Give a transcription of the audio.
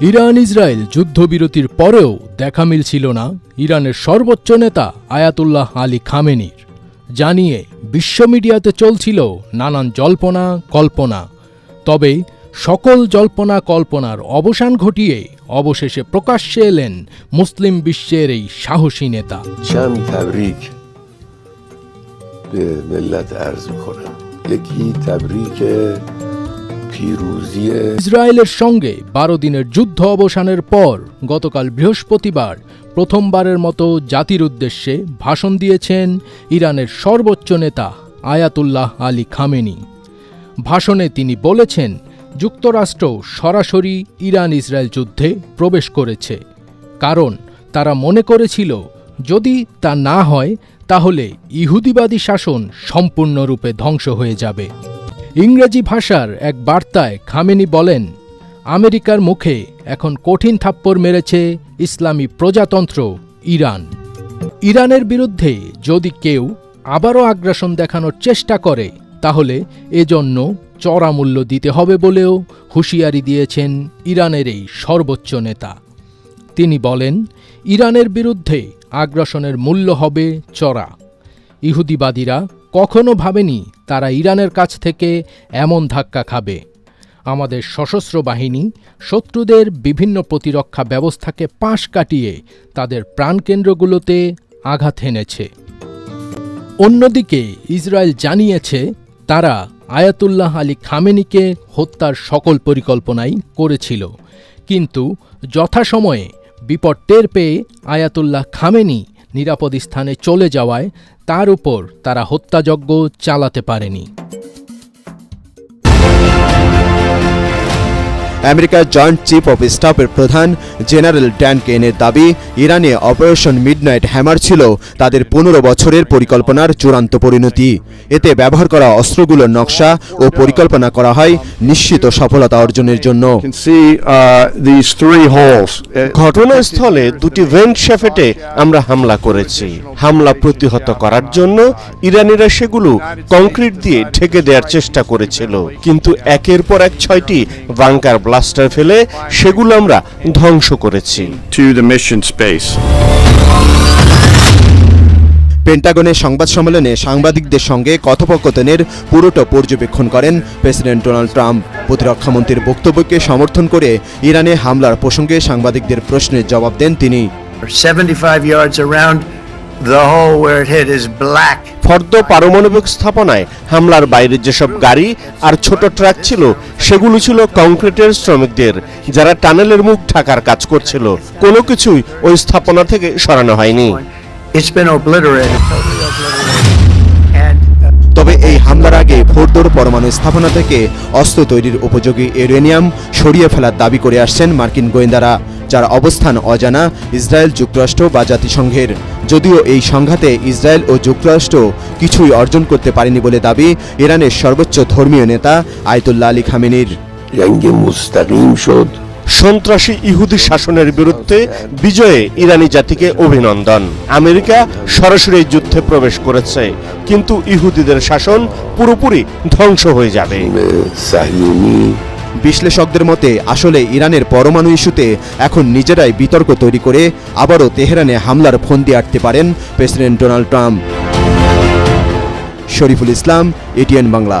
Iran Israel যুদ্ধবিরতির পরেও দেখা মিলছিল না ইরানের সর্বোচ্চ নেতা আয়াতুল্লাহ আলী খামেনির জানিয়ে বিশ্ব মিডিয়াতে চলছিল নানান জল্পনা কল্পনা তবে সকল জল্পনা কল্পনার অবসান ঘটিয়ে অবশেষে প্রকাশ্যে এলেন মুসলিম বিশ্বের এই সাহসী নেতা چند تبریک به ملت عرض میکنم یکی تبریک پیروزی ইসরায়েলের সঙ্গে বারো দিনের যুদ্ধ অবসানের পর গতকাল বৃহস্পতিবার প্রথমবারের মতো জাতির উদ্দেশ্যে ভাষণ দিয়েছেন ইরানের সর্বোচ্চ নেতা আয়াতুল্লাহ আলী খামেনি। ভাষণে তিনি বলেছেন, যুক্তরাষ্ট্র সরাসরি ইরান ইসরায়েল যুদ্ধে প্রবেশ করেছে। কারণ তারা মনে করেছিল, যদি তা না হয়, তাহলে ইহুদিবাদী শাসন সম্পূর্ণরূপে ধ্বংস হয়ে যাবে। ইংরেজি ভাষার এক বার্তায় খামেনি বলেন, আমেরিকার মুখে এখন কঠিন থাপ্পড় মেরেছে ইসলামী প্রজাতন্ত্র ইরান। ইরানের বিরুদ্ধে যদি কেউ আবারও আগ্রাসন দেখানোর চেষ্টা করে, তাহলে এজন্য চড়া মূল্য দিতে হবে বলেও হুঁশিয়ারি দিয়েছেন ইরানের এই সর্বোচ্চ নেতা। তিনি বলেন, ইরানের বিরুদ্ধে আগ্রাসনের মূল্য হবে চড়া। ইহুদিবাদীরা কখনো ভাবেনি তারা ইরানের কাছ থেকে এমন ধাক্কা খাবে। আমাদের সশস্ত্র বাহিনী শত্রুদের বিভিন্ন প্রতিরক্ষা ব্যবস্থাকে পাশ কাটিয়ে তাদের প্রাণকেন্দ্রগুলোতে আঘাত হেনেছে। অন্যদিকে ইসরায়েল জানিয়েছে, তারা আয়াতুল্লাহ আলী খামেনিকে হত্যার সকল পরিকল্পনাই করেছিল। কিন্তু যথাসময়ে বিপদ টের পেয়ে আয়াতুল্লাহ খামেনি নিরাপদ স্থানে চলে যাওয়ায় তার উপর তারা হত্যাযজ্ঞ চালাতে পারেনি। আমেরিকার জয়েন্ট চিফ অফ স্টাফের প্রধান জেনারেল ড্যান কেনের দাবি ইরানে অপারেশন মিডনাইট হ্যামার ছিল তাদের পনেরো বছরের পরিকল্পনার চূড়ান্ত পরিণতি। এতে ব্যবহার করা অস্ত্রগুলোর নকশা ও পরিকল্পনা করা হয় নিশ্চিত সফলতা অর্জনের জন্য। Uh. Uh, ঘটনাস্থলে দুটি ভেন্ট শেফেটে আমরা হামলা করেছি। হামলা প্রতিহত করার জন্য ইরানিরা সেগুলো কংক্রিট দিয়ে ঢেকে দেওয়ার চেষ্টা করেছিল। কিন্তু একের পর এক ছয়টি বাংকার ব্লাস্টার ফেলে সেগুলো আমরা ধ্বংস করেছি। To the mission space. পেন্টাগনের সংবাদ সম্মেলনে সাংবাদিকদের সঙ্গে কথোপকথনের পুরোটা পর্যবেক্ষণ করেন প্রেসিডেন্ট ডোনাল্ড ট্রাম্প। প্রতিরক্ষামন্ত্রীর বক্তব্যকে সমর্থন করে ইরানে হামলার প্রসঙ্গে সাংবাদিকদের প্রশ্নের জবাব দেন তিনি। 75 yards around ফর্দ পারমাণবিক স্থাপনায় হামলার বাইরে যেসব গাড়ি আর ছোট ট্রাক ছিল সেগুলো ছিল কংক্রিটের শ্রমিকদের যারা টানেলের মুখ ঢাকার কাজ করছিল। কোনো কিছুই ওই স্থাপনা থেকে সরানো হয়নি। Uh, তবে এই হামলার আগে ফোর্দোর পরমাণু স্থাপনা থেকে অস্ত্র তৈরির উপযোগী ইউরেনিয়াম সরিয়ে ফেলার দাবি করে আসছেন মার্কিন গোয়েন্দারা। যার অবস্থান অজানা ইসরায়েল যুক্তরাষ্ট্র বা জাতিসংঘের। যদিও এই সংঘাতে ইসরায়েল ও যুক্তরাষ্ট্র কিছুই অর্জন করতে পারেনি বলে দাবি ইরানের সর্বোচ্চ ধর্মীয় নেতা আয়তুল্লা আলী খামেনির। সন্ত্রাসী ইহুদি শাসনের বিরুদ্ধে বিজয়ে ইরানি জাতিকে অভিনন্দন। আমেরিকা সরাসরি যুদ্ধে প্রবেশ করেছে কিন্তু ইহুদিদের শাসন পুরোপুরি ধ্বংস হয়ে যাবে। বিশ্লেষকদের মতে, আসলে ইরানের পরমাণু ইস্যুতে এখন নিজেরাই বিতর্ক তৈরি করে আবারও তেহরানে হামলার ফন্দি আটতে পারেন president Donald Trump. Shariful Islam, ATN Bangla.